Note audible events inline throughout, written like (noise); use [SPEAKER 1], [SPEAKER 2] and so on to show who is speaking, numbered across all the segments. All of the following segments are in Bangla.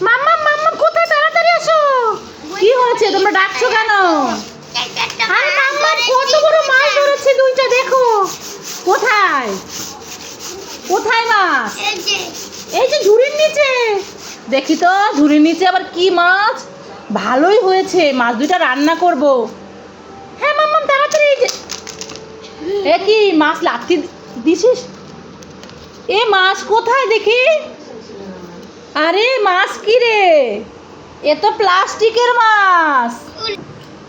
[SPEAKER 1] মাম্মা মাম্মা, কোথায়? তাড়াতাড়ি আসো। কি হয়েছে? তোমরা ডাকছো কেন? আরে মাম্মা, কত বড় মাছ ধরেছে দুইটা, দেখো। কোথায়? কোথায় মাছ? এই যে ঝুড়ির নিচে। দেখি তো, ঝুড়ির নিচে আবার কি মাছ? ভালোই হয়েছে, মাছ দুইটা রান্না করব। হ্যাঁ মাম্মা, তাড়াতাড়ি। এ কি, মাছ লাত্তি দিছিস? এ মাছ কোথায় দেখি? আরে মাছ কি রে? এ তো প্লাস্টিকের মাছ।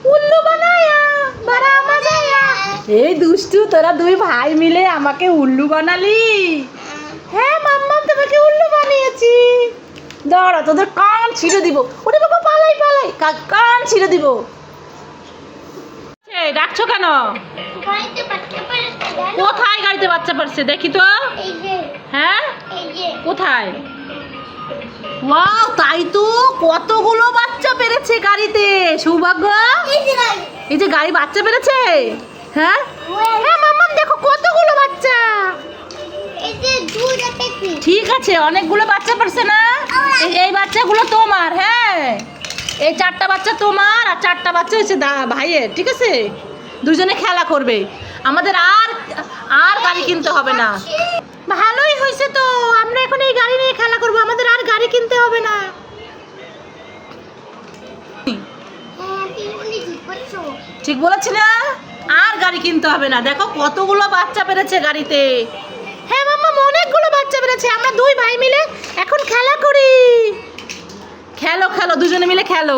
[SPEAKER 1] উল্লু বানায়া বারা মজায়া এই দুষ্টু তোরা দুই ভাই মিলে আমাকে উল্লু বানালি? হ্যাঁ মাম্মাম তোমাকে উল্লু বানিয়েছি। দাঁড়া তোদের কান ছিঁড়ে দিব। ওরে বাবা পালাই পালাই। কা- কান ছিঁড়ে দিব। এই, ডাকছো কেন? কোথায় গাড়িতে বাচ্চা পারছে? দেখি তো। হ্যাঁ? কোথায়? ওয়াও তাই তো? কতগুলো বাচ্চা পেরেছে গাড়িতে? সৌভাগ্য? এই যে গাড়ি। বাচ্চা পেরেছে? হ্যাঁ? হ্যাঁ দেখো কতগুলো বাচ্চা। ঠিক আছে অনেকগুলো বাচ্চা পারছে না? এই- বাচ্চাগুলো তোমার হ্যাঁ? এই চারটা বাচ্চা তোমার আর চারটা বাচ্চা হচ্ছে ভাইয়ের ঠিক আছে? দুজনে খেলা করবে। আমাদের আর আর গাড়ি কিনতে হবে না। ভালোই হয়েছে তো আমরা এখন এই গাড়ি নিয়ে খেলা করব। আমাদের গাড়ি কিনতে হবে না। ঠিক বলেছি। না? আর গাড়ি কিনতে হবে না। দেখো কতগুলো বাচ্চা পেরেছে গাড়িতে। হ্যাঁ মাম্মা অনেকগুলো বাচ্চা পেরেছে। আমরা দুই ভাই মিলে এখন খেলা করি। খেলো খেলো দুজনে মিলে খেলো।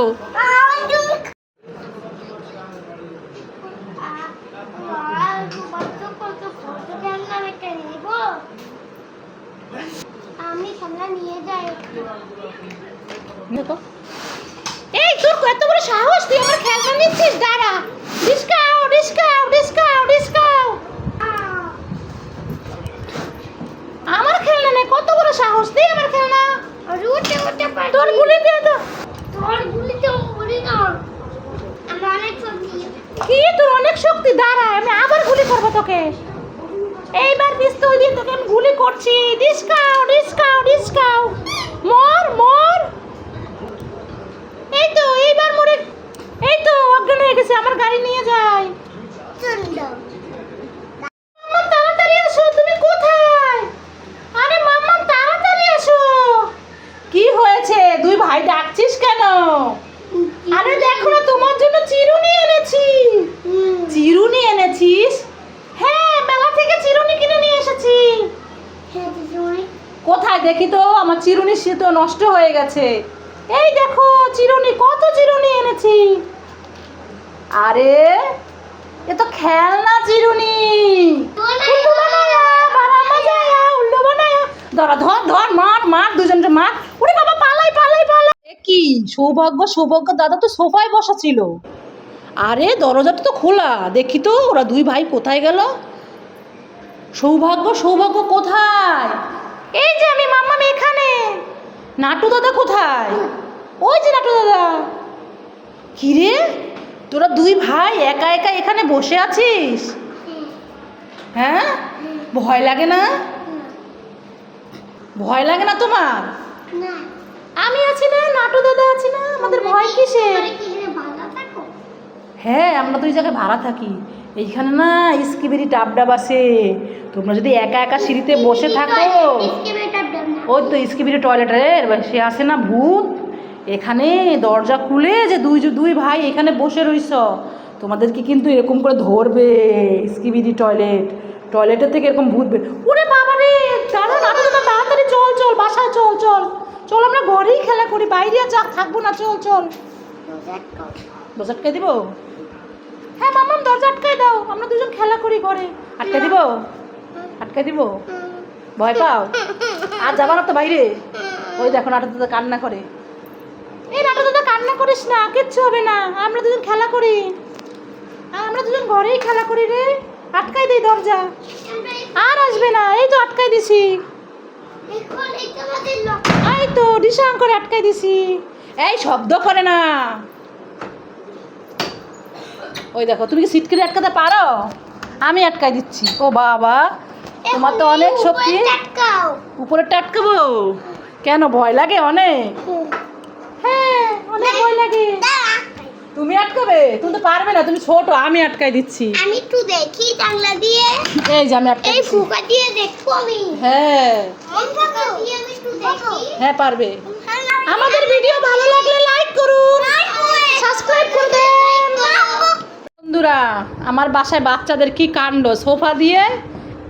[SPEAKER 2] আমি খেলনা নিয়ে যাই
[SPEAKER 1] দেখো। এই তোর এত বড় সাহস? তুই আমার খেলনা নিচ্ছিস? দাঁড়া। ডিসকাউ ডিসকাউ ডিসকাউ ডিসকাউ আমার খেলনা নেই কত বড় সাহস? দে আমার খেলনা।
[SPEAKER 2] আর উঠে
[SPEAKER 1] তোর গুলি দিয়ে তো।
[SPEAKER 2] তোর গুলিতে উড়ি না। আমরা অনেক সবজি
[SPEAKER 1] কি তোর অনেক শক্তি? দাঁড়া আমি আবার গুলি করব তোকে। এইবার পিস্তল দিয়ে তোকে আমি গুলি করছি। ডিসকাউ ডিসকাউ ডিসকাউ মর মর। এই তো, এইবার মরে এই তো, অজ্ঞান হয়ে গেছে, আমার গাড়ি নিয়ে যায়
[SPEAKER 2] সুন্দর
[SPEAKER 1] মাম্মাম তাড়াতাড়ি আসো তুমি কোথায় আরে মাম্মাম তাড়াতাড়ি আসো কি হয়েছে দুই ভাই ডাকছিস কেন আরে দেখো না তোমার জন্য চিরুনি এনেছি চিরুনি এনেছিস হ্যাঁ মেলা থেকে চিরুনি কিনে নিয়ে এসেছি
[SPEAKER 2] হ্যাঁ দিদি
[SPEAKER 1] কোথায় দেখি তো আমার চিরুনি সে তো নষ্ট হয়ে গেছে। এই দেখো, চিরুনি, কত চিরুনি এনেছি। আরে, এ তো খেলনা চিরুনি। বানায়া। ধর ধর ধর, মার মার, দুজনকে মার। ওরে বাবা, পালাই পালাই পালাই। কি, সৌভাগ্য সৌভাগ্য, দাদা তো সোফায় বসা ছিল আরে, দরজাটা তো খোলা। দেখি তো, ওরা দুই ভাই কোথায় গেল? সৌভাগ্য সৌভাগ্য কোথায়? এই যে আমি, মাম্মাম এখানে। নাটু দাদা কোথায়? ওই যে নাটু দাদা। কিরে? তোরা দুই ভাই একা একা এখানে বসে আছিস? হ্যাঁ? ভয় লাগে না? ভয় লাগে না তোমার? আমি আছি না নাটু দাদা আছি না। আমাদের ভয় কিসে হ্যাঁ আমরা দুই জায়গায় ভাড়া থাকি। এইখানে না স্কিবেরি টাপডাব আছে। তোমরা যদি একা একা সিঁড়িতে বসে থাকো। ওই তো স্কিবেরি টয়লেটের সে আসে না ভূত। এখানে দরজা খুলে যে দুই দুই ভাই এখানে বসে রইছ। তোমাদেরকে কিন্তু এরকম করে ধরবে স্কিবিডি টয়লেট। টয়লেটের থেকে এরকম ভূত ওরে বাবা রে! আমি তো তাড়াতাড়ি চল চল বাসায় চল চল। চল আমরা ঘরেই খেলা করি বাইরে যা থাকব না চল চল। বসাটকে দিব? হ্যাঁ মামাম দরজা আটকাই দাও। আমরা দুজন খেলা করি ঘরে। আটকাই দিব? আটকাই দিব? ভয় পাও? আর যাবা না তো বাইরে। ওই দেখো নাটক দাদা কান্না করে। এই নাটক দাদা কান্না করিস না কিচ্ছু হবে না। আমরা দুজন খেলা করি। আমরা দুজন ঘরেই খেলা করি রে। আটকাই দিই দরজা। আর আসবে না এই তো আটকাই দিছি। এই তো ডিসাং করে আটকাই দিছি। এই শব্দ করে না। ওই দেখো তুমি কি সিটকেলে আটকাতে পারো? আমি আটকাই দিচ্ছি। ও বাবা তোমার তো অনেক শক্তি। উপরে টাটকাবো কেন ভয় লাগে অনেক? হ্যাঁ অনেক ভয় লাগে। তুমি আটকাবে? তুমি তো পারবে না তুমি ছোট আমি আটকাই দিচ্ছি।
[SPEAKER 2] আমি একটু দেখি জানলা দিয়ে।
[SPEAKER 1] এই যে আমি আটকাই
[SPEAKER 2] এই ফুকা দিয়ে দেখব আমি।
[SPEAKER 1] হ্যাঁ।
[SPEAKER 2] আমি একটু দেখি।
[SPEAKER 1] হ্যাঁ পারবে। আমাদের ভিডিও ভালো লাগলে লাইক করুন। সাবস্ক্রাইব করে দেন। বন্ধুরা আমার বাসায় বাচ্চাদের কি কাণ্ড? সোফা দিয়ে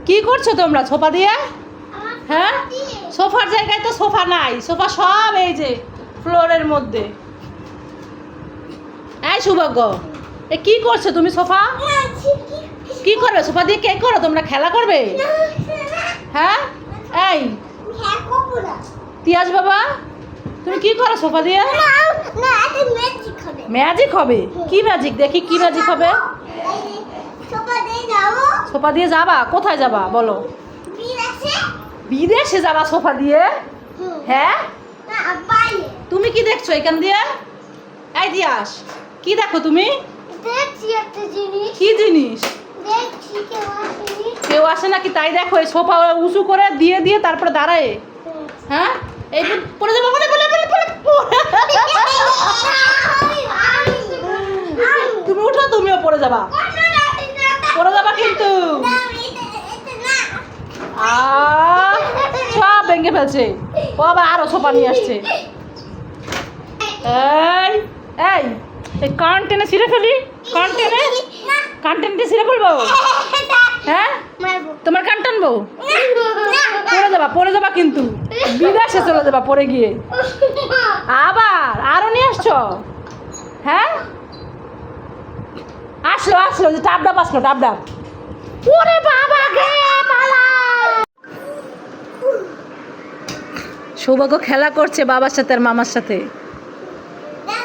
[SPEAKER 1] কি করছ তোমরা? সোফা দিয়ে? হ্যাঁ? সোফার জায়গায় তো সোফা নাই। সোফা সব এই যে ফ্লোরের মধ্যে। এই সৌভাগ্য এ কি করছ তুমি সোফা? কি করবে? সোফা দিয়ে কে করো? তোমরা খেলা করবে? হ্যাঁ? এই। তিয়াস বাবা? তুমি কি করো সোফা দিয়ে? ম্যাজিক হবে। কি ম্যাজিক দেখি কি ম্যাজিক হবে। সোফা দিয়ে যাবা। কোথায় যাবা বলো। বিদেশে? যাবা সোফা দিয়ে? হ্যাঁ? তুমি কি দেখছ এখান দিয়ে? এই দিয়াস কি দেখো তুমি?
[SPEAKER 2] দেখছি একটা জিনিস।
[SPEAKER 1] কি জিনিস?
[SPEAKER 2] দেখছি কেউ
[SPEAKER 1] আসে নাকি? তাই দেখো সোফা উঁচু করে দিয়ে দিয়ে তারপরে দাঁড়ায়। হ্যাঁ? এই পড়ে যাব, পড়ে পড়ে পড়ে পড়ে তুমি উঠো, তুমিও পড়ে যাবা। পড়ে যাবা কিন্তু। সব ভেঙে ফেলছে। ও আবার আরও সোফা নিয়ে আসছে। এই এই এই কান টেনে ছিঁড়ে ফেলি। কান টেনে? কান টেনে ছিঁড়ে ফেলব? হ্যাঁ? তোমার কান টানবো? যাবা পড়ে যাবা কিন্তু। বিদেশে চলে যাবা পড়ে গিয়ে। আবার? আরও নিয়ে আসছো? হ্যাঁ? আসলো আসলো যে টাপ ডাব আসলো টাপ ডাব ওরে বাবা গে পালা সৌভাগ্য খেলা করছে বাবার সাথে আর মামার সাথে।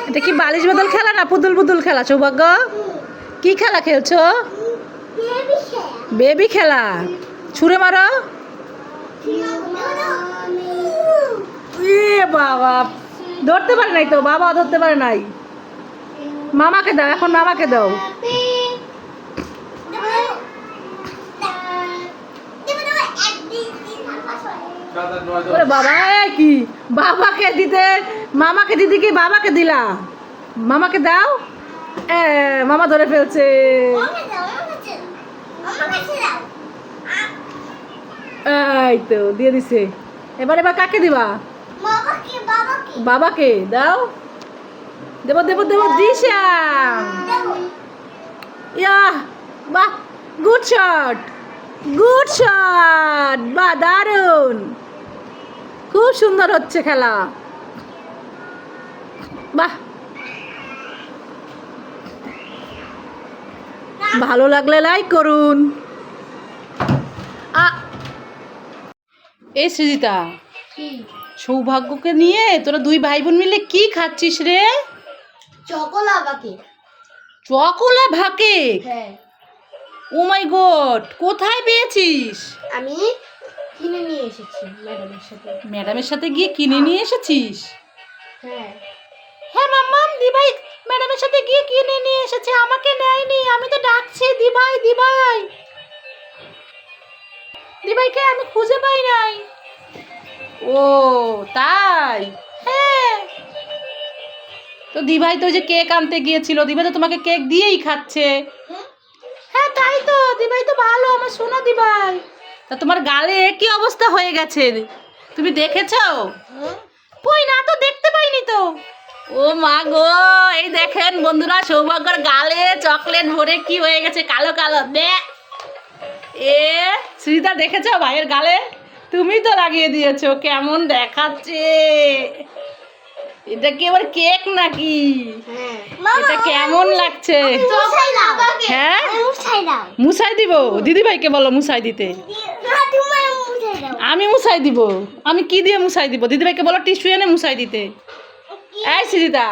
[SPEAKER 1] এটা কি বালিশ বদল খেলা না পুতুল পুতুল খেলা সৌভাগ্য? কি খেলা খেলছো? বেবি খেলা। ছুঁড়ে মারো। বাবা, ধরতে পারে নাই তো, বাবা ধরতে পারে নাই। মামাকে দাও, এখন মামাকে দাও। ওরে বাবা কি? বাবাকে দিতে, মামাকে দিদি কি বাবাকে দিলা? মামাকে দাও। মামা ধরে ফেলছে। এই তো দিয়ে দিছে। এবার এবার কাকে দিবা? বাবাকে দাও। দেব দেব দেব দিশা। ইয়া বাহ গুড শট গুড শট বাহ দারুণ। খুব সুন্দর হচ্ছে খেলা। বাহ। ভালো লাগলে লাইক করুন। আ এই সৃজিতা সৌভাগ্যকে নিয়ে তোরা দুই ভাই বোন মিলে কি খাচ্ছিস রে?
[SPEAKER 2] চকলা বাকি।
[SPEAKER 1] চকোলা ভাকে?
[SPEAKER 2] হ্যাঁ।
[SPEAKER 1] ও মাই গড কোথায় পেয়েছিস?
[SPEAKER 2] আমি কিনে নিয়ে এসেছি ম্যাডামের সাথে।
[SPEAKER 1] ম্যাডামের সাথে গিয়ে কিনে নিয়ে এসেছিস?
[SPEAKER 2] হ্যাঁ।
[SPEAKER 1] হ্যাঁ মাম্মাম দিভাই ম্যাডামের সাথে গিয়ে কিনে নিয়ে এসেছে আমাকে নেয়নি আমি তো ডাকছি দিভাই দিভাই। দিভাইকে আমি খুঁজে পাই নাই। ও, তাই? হ্যাঁ। তো দিভাই তো ওই যে কেক আনতে গিয়েছিল, দিভাই তো তোমাকে কেক দিয়েই খাচ্ছে। হ্যাঁ তাই তো, দিভাই তো ভালো, আমার শোনা দিভাই। তা তোমার গালে কি অবস্থা হয়ে গেছে? তুমি দেখেছ? কই না তো, দেখতে পাইনি তো। ও মা গো, এই দেখেন বন্ধুরা, সৌভাগ্যর গালে চকলেট ভরে কি হয়ে গেছে, কালো কালো, দে। এ শ্রীতা দেখেছ ভাইয়ের গালে? তুমি তো লাগিয়ে দিয়েছ কেমন দেখাচ্ছে? এটা কি আবার কেক নাকি?
[SPEAKER 2] হ্যাঁ।
[SPEAKER 1] এটা কেমন লাগছে? হ্যাঁ?
[SPEAKER 2] মুছাই
[SPEAKER 1] মুসাই দিব? দিদি ভাইকে বলো মুসাই দিতে।
[SPEAKER 2] না মুছাই
[SPEAKER 1] আমি মুসাই দিব। আমি কি দিয়ে মুসাই দিব? দিদি ভাইকে বলো টিস্যু এনে মুসাই দিতে। এই সিরিতা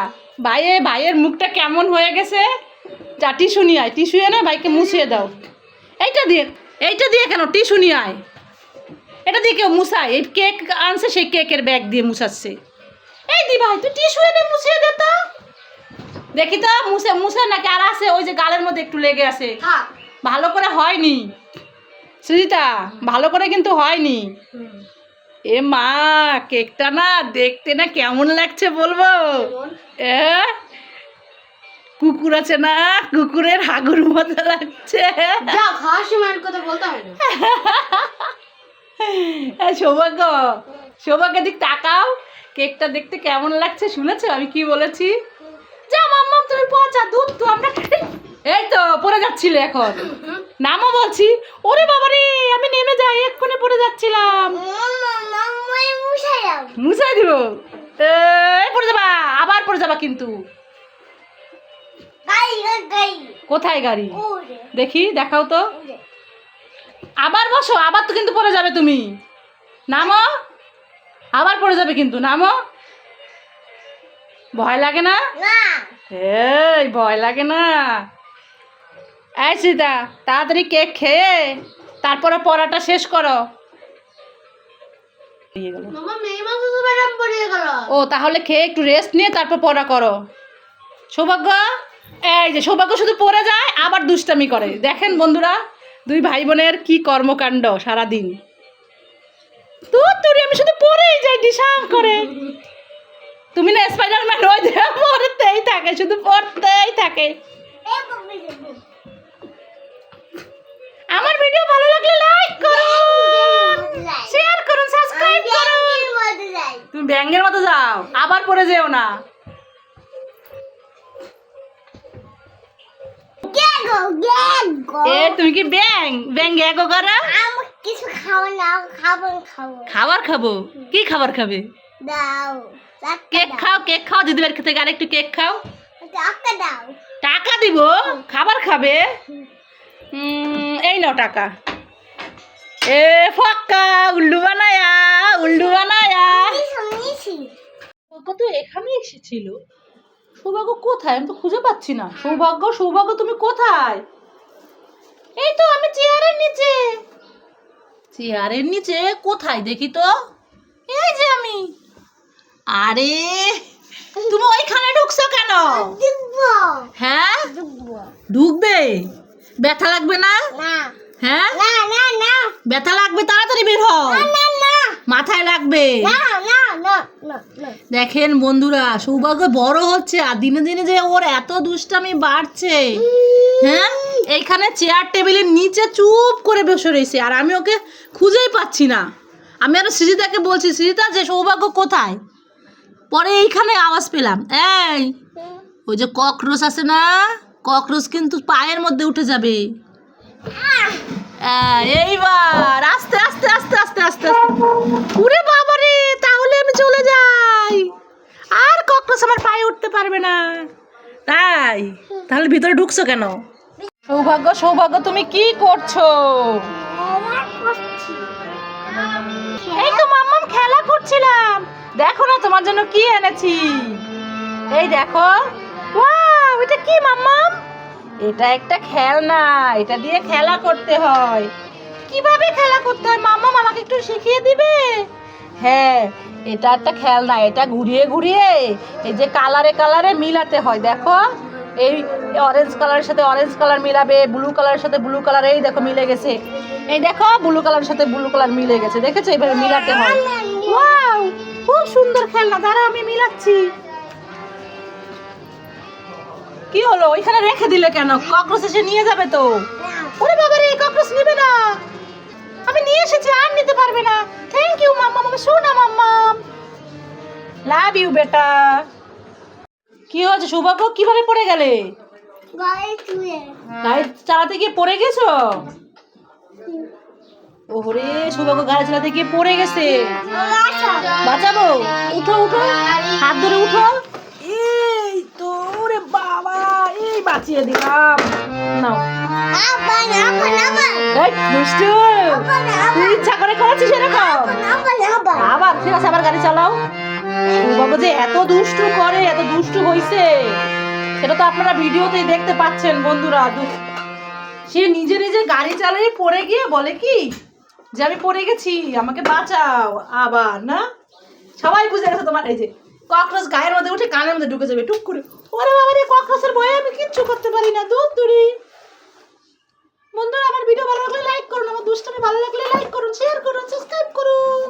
[SPEAKER 1] ভাইয়ে ভাইয়ের মুখটা কেমন হয়ে গেছে? যা টিস্যু নিয়ে আয়। টিস্যু এনে ভাইকে মুছিয়ে দাও। এইটা দিয়ে এইটা দিয়ে কেন? টিস্যু নিয়ে আয়। এটা দিয়ে কেউ মুছায়? এই কেক আনছে সেই কেকের ব্যাগ দিয়ে মুছাচ্ছে। এই দি ভাই তুই টিস্যু এনে মুছিয়ে দে তো। দেখি তো মুছে মুছে নাকি আর আছে? ওই যে গালের মধ্যে একটু লেগে আছে। ভালো করে হয়নি। সৃজিতা ভালো করে কিন্তু হয়নি। এ মা কেকটা না দেখতে না কেমন লাগছে বলব? এ কুকুর আছে না? কুকুরের হাগুর মতো লাগছে।
[SPEAKER 2] কথা বলতে (laughs) (laughs) হয়
[SPEAKER 1] সৌভাগ্য। সৌভাগ্য দিক তাকাও। কেকটা দেখতে কেমন লাগছে শুনেছো? আমি কি বলেছি? যা মাম্মাম তুমি পচা দুধ তো আমরা এই তো পড়ে যাচ্ছিল এখন। নামও বলছি। ওরে বাবারে আমি নেমে যাই এক্ষুনি পড়ে যাচ্ছিলাম।
[SPEAKER 2] মুছাই
[SPEAKER 1] দিব। এই পড়ে যাবা। আবার পড়ে যাবা কিন্তু। কোথায় গাড়ি? দেখি দেখাও তো। আবার বসো আবার তো কিন্তু পড়ে যাবে তুমি। নামো আবার পড়ে যাবে কিন্তু নামো। ভয় লাগে না? এই ভয় লাগে না। এই সীতা তাড়াতাড়ি কেক খেয়ে তারপরে পড়াটা শেষ করো। ও তাহলে খেয়ে একটু রেস্ট নিয়ে তারপর পড়া করো। সৌভাগ্য? এই যে সৌভাগ্য শুধু পড়ে যায় আবার দুষ্টামি করে। দেখেন বন্ধুরা দুই ভাই বোনের কি কর্মকাণ্ড সারাদিন? তোর আমি শুধু পড়েই যাই ডিসাম করে। তুমি না স্পাইডারম্যান ওই যে পড়তেই থাকে শুধু পড়তেই থাকে। আমার ভিডিও ভালো লাগলে লাইক করুন শেয়ার করুন। সাবস্ক্রাইব করুন তুমি ব্যাঙ্গের মতো যাও আবার পরে যেও না। এ তুমি কি ব্যাং ব্যাং এগো করা?
[SPEAKER 2] কিছু খাওয়া না খাবার খাব
[SPEAKER 1] খাবার খাব? কি খাবার খাবে?
[SPEAKER 2] দাও
[SPEAKER 1] কেক খাও কেক খাও দিদিবার থেকে আরেকটু কেক খাও।
[SPEAKER 2] টাকা দাও।
[SPEAKER 1] টাকা দিব? খাবার খাবে? এই নাও টাকা। এ ফাক্কা উল্লু বানায়া উল্লু বানায়া।
[SPEAKER 2] শুনিছি
[SPEAKER 1] সৌভাগ্য তো এখানে এসেছিল। সৌভাগ্য কোথায়? আমি তো খুঁজে পাচ্ছি না। সৌভাগ্য সৌভাগ্য তুমি কোথায়? এই তো আমি চেয়ারের নিচে। চেয়ারের নিচে? কোথায়? দেখি তো। এই যে আমি। আরে তুমি ওইখানে ঢুকছো কেন? হ্যাঁ? ঢুকবে। ব্যথা লাগবে না? হ্যাঁ?
[SPEAKER 2] না না না।
[SPEAKER 1] ব্যথা লাগবে তাড়াতাড়ি বের হও।
[SPEAKER 2] না
[SPEAKER 1] মাথায় লাগবে। দেখেন বন্ধুরা সৌভাগ্য বড় হচ্ছে আর দিনে দিনে যে ওর এত দুষ্টামি বাড়ছে। হ্যাঁ? এইখানে চেয়ার টেবিলের নিচে চুপ করে বসে রয়েছে আর আমি ওকে খুঁজেই পাচ্ছি না। আমি আর সৃজিতাকে বলছি সৃজিতা যে সৌভাগ্য কোথায়? পরে এইখানে আওয়াজ পেলাম এই ওই যে ককরোচ আছে না? ককরোচ কিন্তু পায়ের মধ্যে উঠে যাবে। এইবার, আস্তে আস্তে আস্তে আস্তে আস্তে উরে বাবারে তাহলে আমি চলে যাই। আর ককরোচ আমার পায়ে উঠতে পারবে না। তাই, তাহলে ভিতরে ঢুকছো কেন? সৌভাগ্য সৌভাগ্য, তুমি কি করছ? এই তো মাম্মাম খেলা করছিলাম। দেখো না, তোমার জন্য কি এনেছি। এই দেখো। ওয়াও, এটা কি মাম্মাম? এটা একটা খেলনা এটা দিয়ে খেলা করতে হয়। কীভাবে খেলা করতে হয়? মাম্মাম আমাকে একটু শিখিয়ে দিবে? হ্যাঁ এটা একটা খেলনা এটা ঘুরিয়ে ঘুরিয়ে এই যে কালারে কালারে মিলাতে হয় দেখো। এই অরেঞ্জ কালারের সাথে অরেঞ্জ কালার মিলাবে ব্লু কালারের সাথে ব্লু কালার এই দেখো মিলে গেছে। এই দেখো ব্লু কালারের সাথে ব্লু কালার মিলে গেছে দেখেছ? এইভাবে মিলাতে হয়। ওয়াও খুব সুন্দর খেলনা দাঁড়াও আমি মিলাচ্ছি। কি হলো? ওইখানে রেখে দিলে কেন? ককরোচ এসে নিয়ে যাবে তো। ওরে বাবা রে ককরোচ নিবে না। আমি নিয়ে এসেছি আর নিতে পারবে না। থ্যাংক ইউ মাম্মা। মামা শোনা মাম্মা। লাভ ইউ বেটা। কি হয়েছে সৌভাগ্য? কীভাবে পড়ে গেলে? গাড়ি চালাতে গিয়ে পড়ে গেছো? ওরে সৌভাগ্য গাড়ি চালাতে গিয়ে পড়ে গেছে। বাঁচাবো? উঠো উঠো। হাত ধরে উঠো। এই তো রে বাবা, এই বাঁচিয়ে দিলাম। নাও। ইচ্ছা করে করেছিস এরকম?
[SPEAKER 2] আবার
[SPEAKER 1] ঠিক আবার গাড়ি চালাও। বাবা, যে এত দুষ্টু করে, এত দুষ্টু হইছে। সেটা তো আপনারা ভিডিওতেই দেখতে পাচ্ছেন, বন্ধুরা। সে নিজে নিজে গাড়ি চালিয়ে পড়ে গিয়ে বলে কি, যে আমি পড়ে গেছি, আমাকে বাঁচাও। আবার, না? সবাই বুঝে গেছে তোমার, এই যে ককরোচ গায়ের মধ্যে উঠে কানের মধ্যে ঢুকে যাবে, টুক করে। ওরে বাবা রে ককরোচের ভয়ে আমি কিচ্ছু করতে পারি না, দূর দূরি। বন্ধুরা, আমার ভিডিও ভালো লাগলে লাইক করুন, আমার দুষ্টামি ভালো লাগলে লাইক করুন শেয়ার করুন সাবস্ক্রাইব করুন।